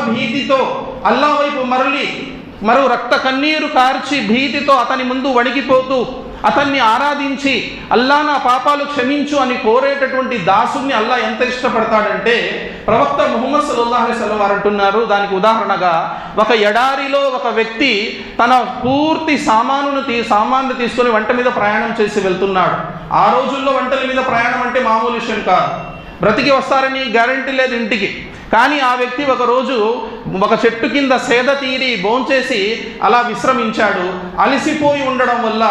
భీతితో అల్లా వైపు మరలి మరో రక్త కన్నీరు కార్చి భీతితో అతని ముందు వణికిపోతూ అతన్ని ఆరాధించి అల్లా నా పాపాలు క్షమించు అని కోరేటటువంటి దాసుని అల్లా ఎంత ఇష్టపడతాడంటే ప్రవక్త ముహమ్మద్ సల్లాహ్ అలైహి వారు అంటున్నారు దానికి ఉదాహరణగా ఒక ఎడారిలో ఒక వ్యక్తి తన పూర్తి సామానును తీ సామాను తీసుకొని వంట మీద ప్రయాణం చేసి వెళ్తున్నాడు. ఆ రోజుల్లో వంటల మీద ప్రయాణం అంటే మామూలు విషయం కాదు. బ్రతికి వస్తారని గ్యారంటీ లేదు ఇంటికి. కానీ ఆ వ్యక్తి ఒకరోజు ఒక చెట్టు కింద సేద తీరి భోంచేసి అలా విశ్రమించాడు. అలసిపోయి ఉండడం వల్ల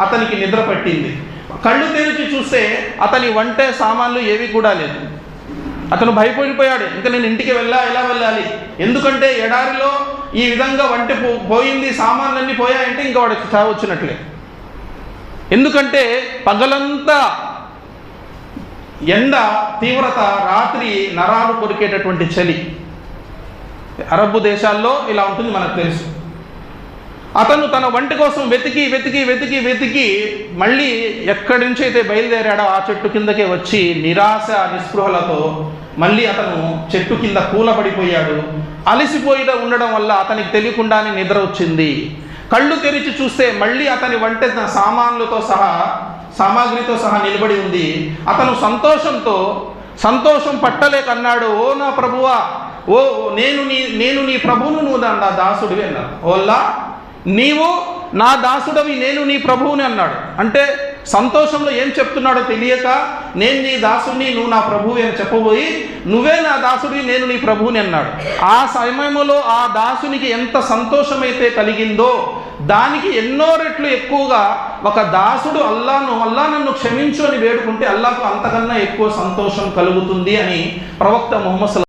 అతనికి నిద్ర పట్టింది. కళ్ళు తెరిచి చూస్తే అతని వంట సామాన్లు ఏవి కూడా లేదు. అతను భయపడిపోయాడు. ఇంకా నేను ఇంటికి వెళ్ళా ఎలా వెళ్ళాలి? ఎందుకంటే ఎడారిలో ఈ విధంగా వంట పో- పోయింది సామాన్లన్నీ పోయాయంటే ఇంకా వాడికి చావు వచ్చినట్లే. ఎందుకంటే పగలంతా ఎండ తీవ్రత రాత్రి నరాలు కొరికేటటువంటి చలి. అరబ్బు దేశాల్లో ఇలా ఉంటుంది మనకు తెలుసు. అతను తన వంట కోసం వెతికి వెతికి వెతికి వెతికి మళ్ళీ ఎక్కడి నుంచి అయితే బయలుదేరాడో ఆ చెట్టు కిందకే వచ్చి నిరాశ నిస్పృహలతో మళ్ళీ అతను చెట్టు కింద కూలబడిపోయాడు. అలసిపోయిన ఉండడం వల్ల అతనికి తెలియకుండానే నిద్ర వచ్చింది. కళ్ళు తెరిచి చూస్తే మళ్ళీ అతని వంట సామాన్లతో సహా సామాగ్రితో సహా నిలబడి ఉంది. అతను సంతోషంతో సంతోషం పట్టలేక అన్నాడు ఓ నా ప్రభువా ఓ నేను నీ నేను నీ ప్రభువును నువ్వు నా దాసుడివి అన్నాడు. ఓల్లా నీవు నా దాసుడవి నేను నీ ప్రభువుని అన్నాడు. అంటే సంతోషంలో ఏం చెప్తున్నాడో తెలియక నేను నీ దాసుని నువ్వు నా ప్రభువు అని చెప్పబోయి నువ్వే నా దాసుడివి నేను నీ ప్రభువుని అన్నాడు. ఆ సమయంలో ఆ దాసునికి ఎంత సంతోషమైతే కలిగిందో దానికి ఎన్నో రెట్లు ఎక్కువగా ఒక దాసుడు అల్లాను అల్లా నన్ను క్షమించు అని వేడుకుంటే అల్లాకు అంతకన్నా ఎక్కువ సంతోషం కలుగుతుంది అని ప్రవక్త ముహమ్మద్